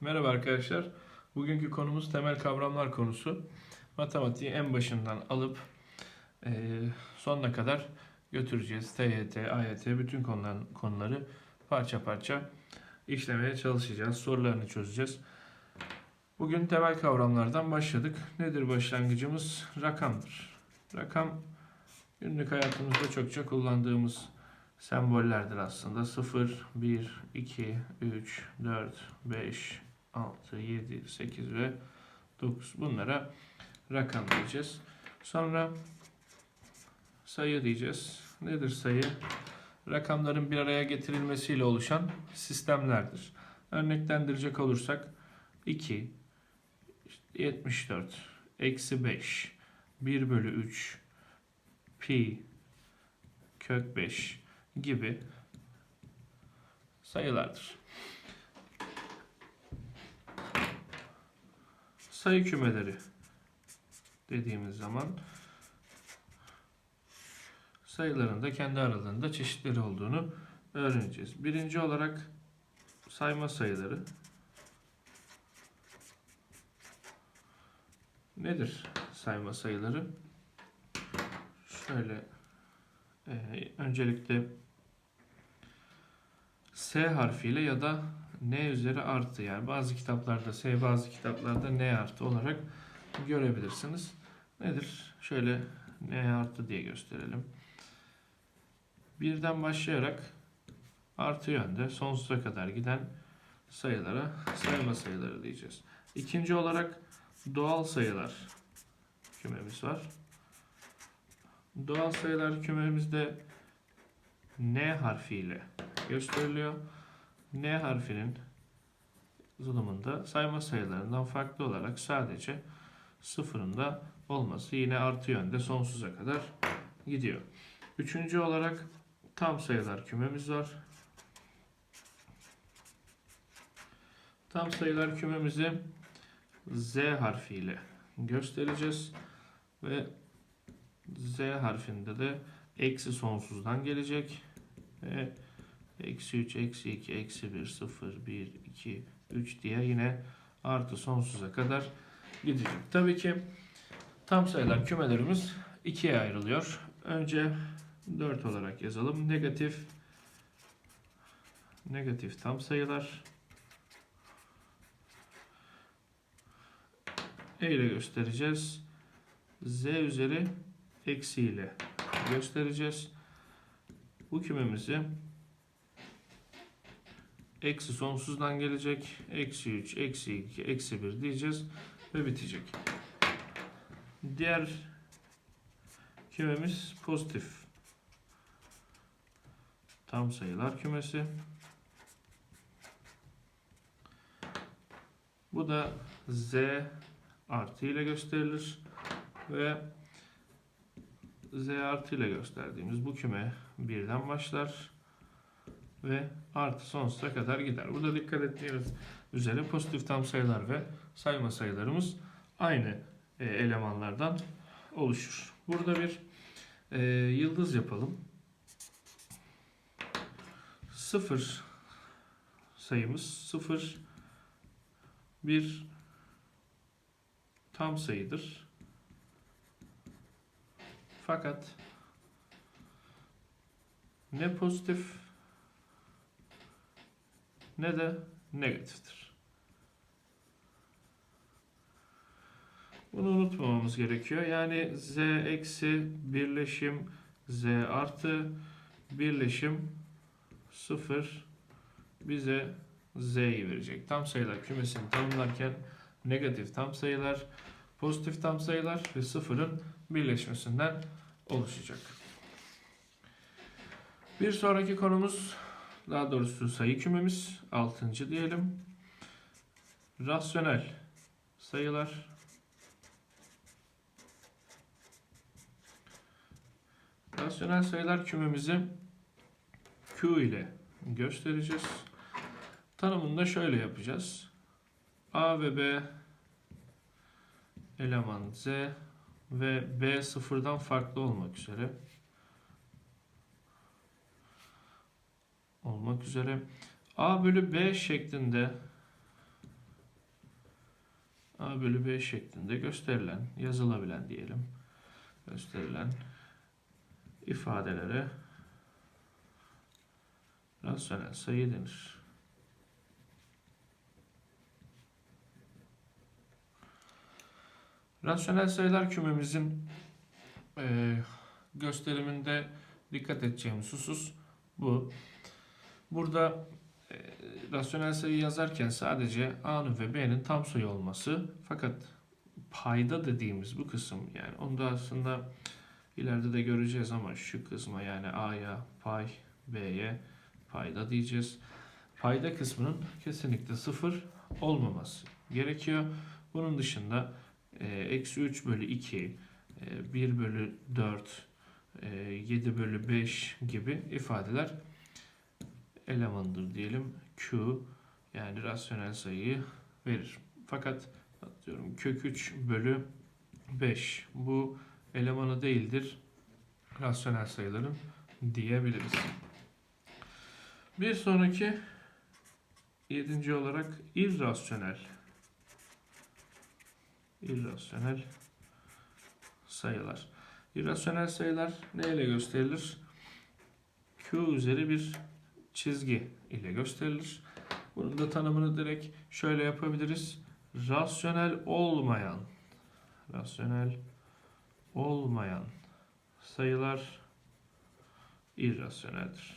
Merhaba arkadaşlar. Bugünkü konumuz temel kavramlar konusu. Matematiği en başından alıp eee, sonuna kadar götüreceğiz. TYT, AYT bütün konuların, konuları parça parça işlemeye çalışacağız. Sorularını çözeceğiz. Bugün temel kavramlardan başladık. Nedir başlangıcımız? Rakamdır. Rakam günlük hayatımızda çokça kullandığımız sembollerdir aslında. 0, 1, 2, 3, 4, 5, 6, 7, 8 ve 9. Bunlara rakam diyeceğiz. Sonra sayı diyeceğiz. Nedir sayı? Rakamların bir araya getirilmesiyle oluşan sistemlerdir. Örneklendirecek olursak 2, 74, eksi 5, 1 bölü 3, pi, kök 5 gibi sayılardır. Sayı kümeleri dediğimiz zaman sayıların da kendi aralarında çeşitleri olduğunu öğreneceğiz. Birinci olarak sayma sayıları. Nedir sayma sayıları? Şöyle e, öncelikle S harfiyle ya da N üzeri artı yani bazı kitaplarda S bazı kitaplarda N artı olarak görebilirsiniz. Nedir? Şöyle N artı diye gösterelim. Birden başlayarak artı yönde sonsuza kadar giden sayılara sayma sayıları diyeceğiz. İkinci olarak doğal sayılar kümemiz var. Doğal sayılar kümemizde N harfiyle gösteriliyor. N harfinin zulümünde sayma sayılarından farklı olarak sadece sıfırında olması yine artı yönde sonsuza kadar gidiyor. Üçüncü olarak tam sayılar kümemiz var. Tam sayılar kümemizi Z harfiyle göstereceğiz ve Z harfinde de eksi sonsuzdan gelecek ve eksi 3, eksi 2, eksi 1, 0, 1, 2, 3 diye yine artı sonsuza kadar gidecek. Tabii ki tam sayılar kümelerimiz ikiye ayrılıyor. Önce 4 olarak yazalım. Negatif negatif tam sayılar E ile göstereceğiz. Z üzeri eksi ile göstereceğiz. Bu kümemizi eksi sonsuzdan gelecek. Eksi 3, eksi 2, eksi 1 diyeceğiz ve bitecek. Diğer kümemiz pozitif. Tam sayılar kümesi. Bu da z artı ile gösterilir ve z artı ile gösterdiğimiz bu küme birden başlar ve artı sonsuza kadar gider. Burada dikkat ettiğiniz üzere pozitif tam sayılar ve sayma sayılarımız aynı e, elemanlardan oluşur. Burada bir e, yıldız yapalım. Sıfır sayımız sıfır bir tam sayıdır. Fakat ne pozitif ne de negatiftir. Bunu unutmamamız gerekiyor. Yani z eksi birleşim z artı birleşim 0 bize z'yi verecek. Tam sayılar kümesini tanımlarken negatif tam sayılar, pozitif tam sayılar ve sıfırın birleşmesinden oluşacak. Bir sonraki konumuz daha doğrusu sayı kümemiz 6. diyelim. Rasyonel sayılar Rasyonel sayılar kümemizi Q ile göstereceğiz. Tanımını da şöyle yapacağız. A ve B eleman Z ve B sıfırdan farklı olmak üzere olmak üzere A bölü B şeklinde a bölü b şeklinde gösterilen, yazılabilen diyelim, gösterilen ifadelere rasyonel sayı denir. Rasyonel sayılar kümemizin eee, gösteriminde dikkat edeceğimiz husus bu. Burada eee, rasyonel sayı yazarken sadece a'nın ve b'nin tam sayı olması fakat payda dediğimiz bu kısım yani onu da aslında ileride de göreceğiz ama şu kısma yani a'ya pay b'ye payda diyeceğiz. Payda kısmının kesinlikle sıfır olmaması gerekiyor. Bunun dışında e, eksi 3 bölü 2, e, 1 bölü 4, e, 7 bölü 5 gibi ifadeler elemandır diyelim. Q yani rasyonel sayıyı verir. Fakat atıyorum kök 3 bölü 5 bu elemanı değildir. Rasyonel sayıların diyebiliriz. Bir sonraki yedinci olarak irrasyonel irrasyonel sayılar. İrrasyonel sayılar ne ile gösterilir? Q üzeri bir çizgi ile gösterilir. Bunun da tanımını direkt şöyle yapabiliriz. Rasyonel olmayan rasyonel olmayan sayılar irrasyoneldir.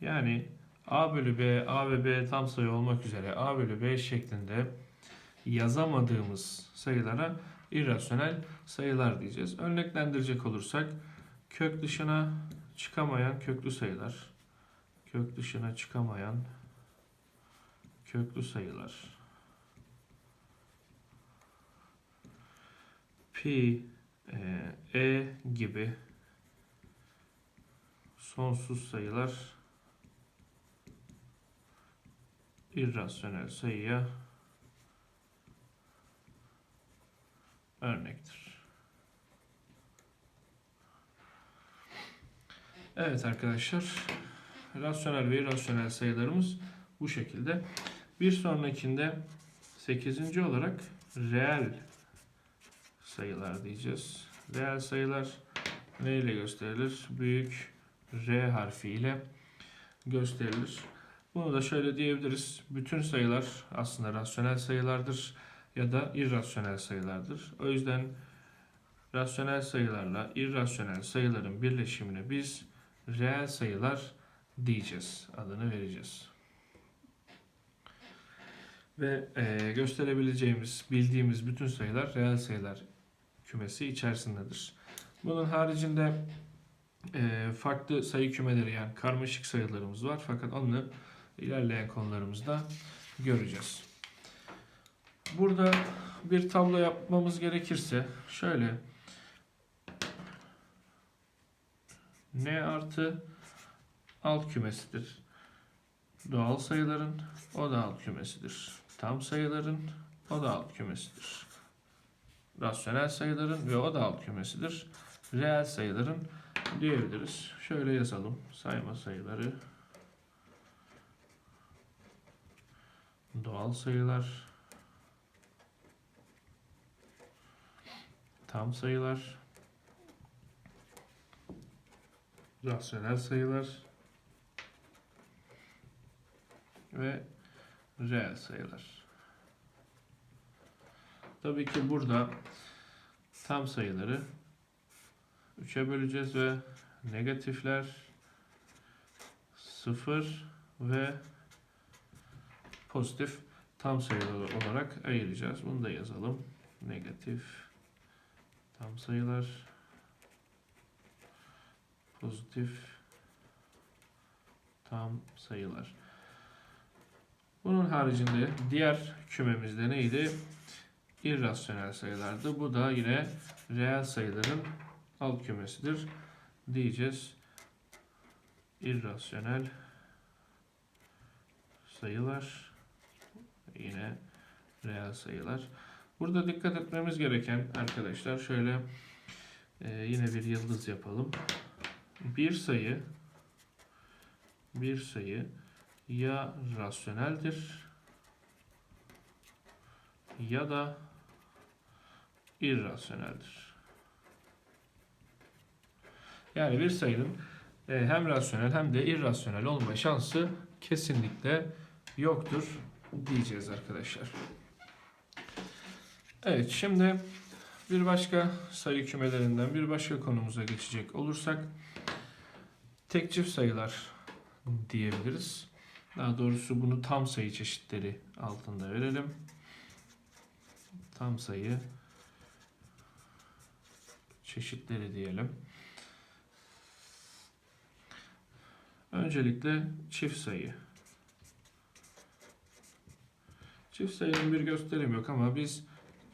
Yani a bölü b, a ve b tam sayı olmak üzere a bölü b şeklinde yazamadığımız sayılara irrasyonel sayılar diyeceğiz. Örneklendirecek olursak kök dışına çıkamayan köklü sayılar, kök dışına çıkamayan köklü sayılar, pi, e, e gibi sonsuz sayılar irrasyonel sayıya örnektir. Evet arkadaşlar, rasyonel ve irrasyonel sayılarımız bu şekilde. Bir sonrakinde 8. olarak reel sayılar diyeceğiz. Reel sayılar ne ile gösterilir? Büyük R harfi ile gösterilir. Bunu da şöyle diyebiliriz. Bütün sayılar aslında rasyonel sayılardır ya da irrasyonel sayılardır. O yüzden rasyonel sayılarla irrasyonel sayıların birleşimine biz reel sayılar diyeceğiz. Adını vereceğiz. Ve e, gösterebileceğimiz, bildiğimiz bütün sayılar reel sayılar kümesi içerisindedir. Bunun haricinde e, farklı sayı kümeleri yani karmaşık sayılarımız var. Fakat onu ilerleyen konularımızda göreceğiz. Burada bir tablo yapmamız gerekirse şöyle n artı alt kümesidir. Doğal sayıların o da alt kümesidir. Tam sayıların o da alt kümesidir. Rasyonel sayıların ve o da alt kümesidir. Reel sayıların diyebiliriz. Şöyle yazalım. Sayma sayıları doğal sayılar tam sayılar rasyonel sayılar ve reel sayılar. Tabii ki burada tam sayıları 3'e böleceğiz ve negatifler 0 ve pozitif tam sayılar olarak ayıracağız. Bunu da yazalım. Negatif tam sayılar pozitif tam sayılar. Bunun haricinde diğer kümemizde neydi? İrrasyonel sayılardı. Bu da yine reel sayıların alt kümesidir diyeceğiz. İrrasyonel sayılar yine reel sayılar. Burada dikkat etmemiz gereken arkadaşlar şöyle e, yine bir yıldız yapalım. Bir sayı bir sayı ya rasyoneldir ya da irrasyoneldir. Yani bir sayının e, hem rasyonel hem de irrasyonel olma şansı kesinlikle yoktur diyeceğiz arkadaşlar. Evet şimdi bir başka sayı kümelerinden bir başka konumuza geçecek olursak tek çift sayılar diyebiliriz. Daha doğrusu bunu tam sayı çeşitleri altında verelim. Tam sayı çeşitleri diyelim. Öncelikle çift sayı. Çift sayının bir gösterim yok ama biz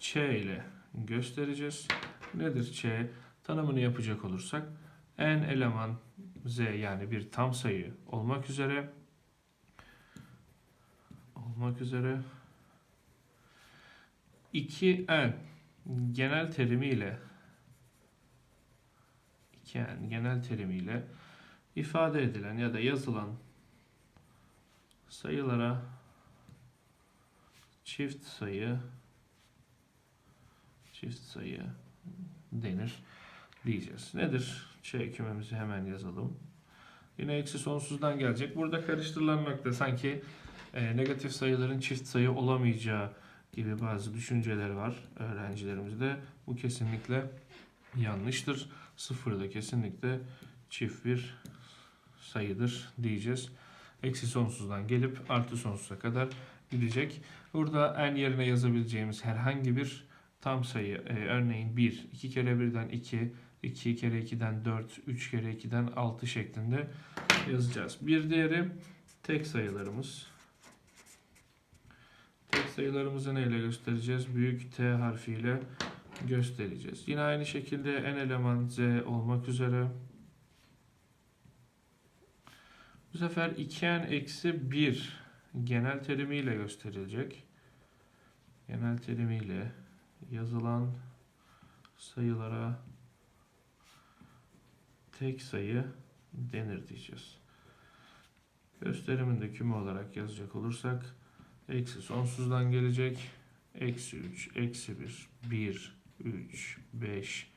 ç ile göstereceğiz. Nedir ç? Tanımını yapacak olursak n eleman z yani bir tam sayı olmak üzere olmak üzere 2n genel terimiyle 2n genel terimiyle ifade edilen ya da yazılan sayılara çift sayı çift sayı denir diyeceğiz. Nedir? Ç kümemizi hemen yazalım. Yine eksi sonsuzdan gelecek. Burada karıştırılan nokta sanki e, negatif sayıların çift sayı olamayacağı gibi bazı düşünceler var öğrencilerimizde. Bu kesinlikle yanlıştır. Sıfır da kesinlikle çift bir sayıdır diyeceğiz. Eksi sonsuzdan gelip artı sonsuza kadar gidecek. Burada en yerine yazabileceğimiz herhangi bir tam sayı e, örneğin 1, 2 kere 1'den 2, 2 kere 2'den 4, 3 kere 2'den 6 şeklinde yazacağız. Bir diğeri tek sayılarımız. Tek sayılarımızı neyle göstereceğiz? Büyük T harfiyle göstereceğiz. Yine aynı şekilde n eleman z olmak üzere bu sefer 2n eksi 1 genel terimiyle gösterilecek. Genel terimiyle yazılan sayılara tek sayı denir diyeceğiz. Gösterimin de küme olarak yazacak olursak eksi sonsuzdan gelecek. Eksi 3, eksi 1, 1, 3, 5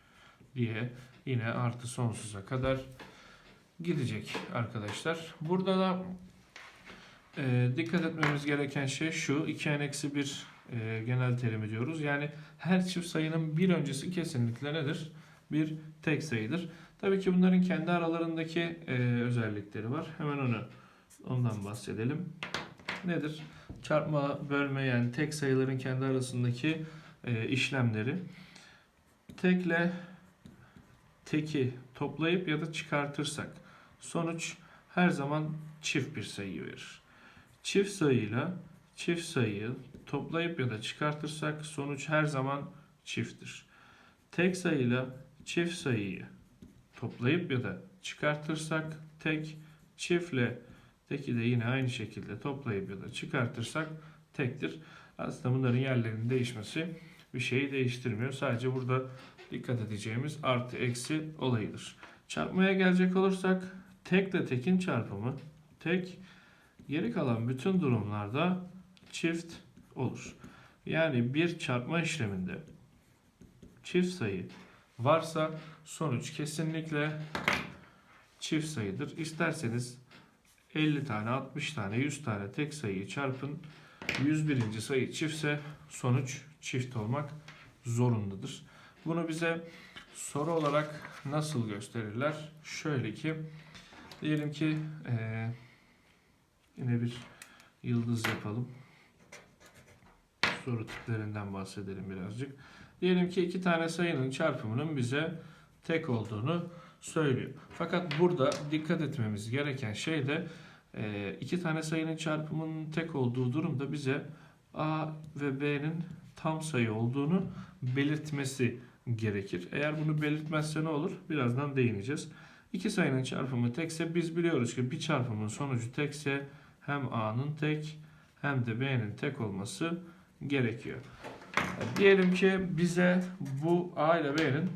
diye yine artı sonsuza kadar gidecek arkadaşlar. Burada da e, dikkat etmemiz gereken şey şu. 2n eksi 1 e, genel terimi diyoruz. Yani her çift sayının bir öncesi kesinlikle nedir? Bir tek sayıdır. Tabii ki bunların kendi aralarındaki e, özellikleri var. Hemen onu ondan bahsedelim. Nedir? Çarpma, bölme yani tek sayıların kendi arasındaki e, işlemleri. Tekle teki toplayıp ya da çıkartırsak sonuç her zaman çift bir sayı verir. Çift sayıyla çift sayıyı toplayıp ya da çıkartırsak sonuç her zaman çifttir. Tek sayıyla çift sayıyı toplayıp ya da çıkartırsak tek, çiftle teki de yine aynı şekilde toplayıp ya da çıkartırsak tektir. Aslında bunların yerlerinin değişmesi bir şeyi değiştirmiyor. Sadece burada dikkat edeceğimiz artı eksi olayıdır. Çarpmaya gelecek olursak tekle tekin çarpımı tek geri kalan bütün durumlarda çift olur. Yani bir çarpma işleminde çift sayı varsa sonuç kesinlikle çift sayıdır. İsterseniz 50 tane, 60 tane, 100 tane tek sayıyı çarpın. 101. sayı çiftse sonuç çift olmak zorundadır. Bunu bize soru olarak nasıl gösterirler? Şöyle ki diyelim ki eee, yine bir yıldız yapalım. Soru tiplerinden bahsedelim birazcık. Diyelim ki iki tane sayının çarpımının bize tek olduğunu söylüyor. Fakat burada dikkat etmemiz gereken şey de e, iki tane sayının çarpımının tek olduğu durumda bize A ve B'nin tam sayı olduğunu belirtmesi gerekir. Eğer bunu belirtmezse ne olur? Birazdan değineceğiz. İki sayının çarpımı tekse biz biliyoruz ki bir çarpımın sonucu tekse hem A'nın tek hem de B'nin tek olması gerekiyor. Diyelim ki bize bu A ile B'nin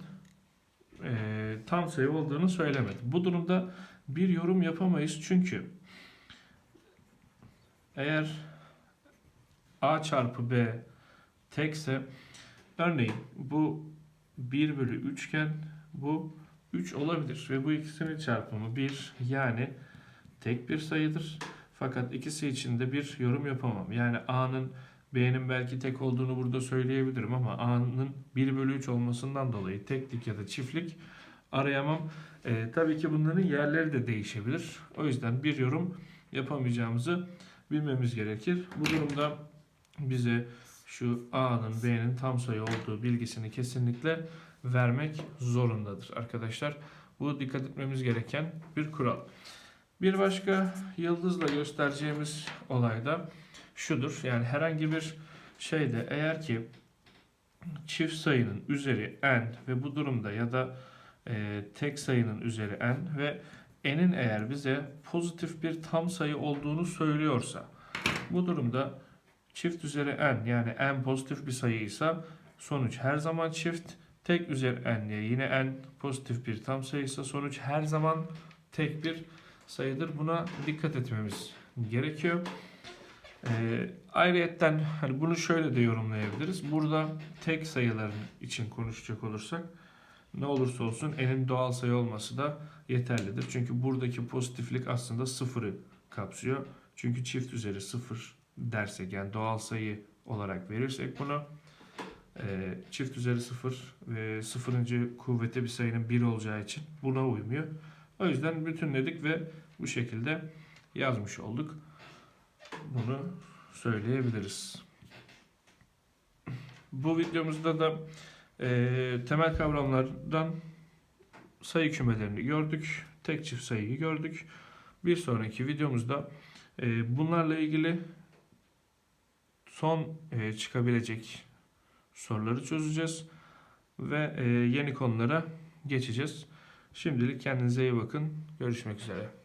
e, tam sayı olduğunu söylemedi. Bu durumda bir yorum yapamayız çünkü eğer A çarpı B tekse örneğin bu 1 bölü 3 iken bu 3 olabilir ve bu ikisinin çarpımı 1 yani tek bir sayıdır. Fakat ikisi için de bir yorum yapamam. Yani A'nın B'nin belki tek olduğunu burada söyleyebilirim ama A'nın 1 bölü 3 olmasından dolayı teklik ya da çiftlik arayamam. Ee, tabii ki bunların yerleri de değişebilir. O yüzden bir yorum yapamayacağımızı bilmemiz gerekir. Bu durumda bize şu A'nın B'nin tam sayı olduğu bilgisini kesinlikle vermek zorundadır arkadaşlar. Bu dikkat etmemiz gereken bir kural. Bir başka yıldızla göstereceğimiz olay da şudur. Yani herhangi bir şeyde eğer ki çift sayının üzeri n ve bu durumda ya da e, tek sayının üzeri n ve n'in eğer bize pozitif bir tam sayı olduğunu söylüyorsa bu durumda çift üzeri n yani n pozitif bir sayıysa sonuç her zaman çift tek üzeri n yine n pozitif bir tam sayıysa sonuç her zaman tek bir sayıdır. Buna dikkat etmemiz gerekiyor. Ee, ayrıyetten hani bunu şöyle de yorumlayabiliriz. Burada tek sayıların için konuşacak olursak ne olursa olsun n'in doğal sayı olması da yeterlidir. Çünkü buradaki pozitiflik aslında sıfırı kapsıyor. Çünkü çift üzeri sıfır dersek yani doğal sayı olarak verirsek bunu e, çift üzeri sıfır ve sıfırıncı kuvvete bir sayının bir olacağı için buna uymuyor. O yüzden bütünledik ve bu şekilde yazmış olduk. Bunu söyleyebiliriz. Bu videomuzda da e, temel kavramlardan sayı kümelerini gördük. Tek çift sayıyı gördük. Bir sonraki videomuzda e, bunlarla ilgili son e, çıkabilecek soruları çözeceğiz ve e, yeni konulara geçeceğiz. Şimdilik kendinize iyi bakın. Görüşmek üzere.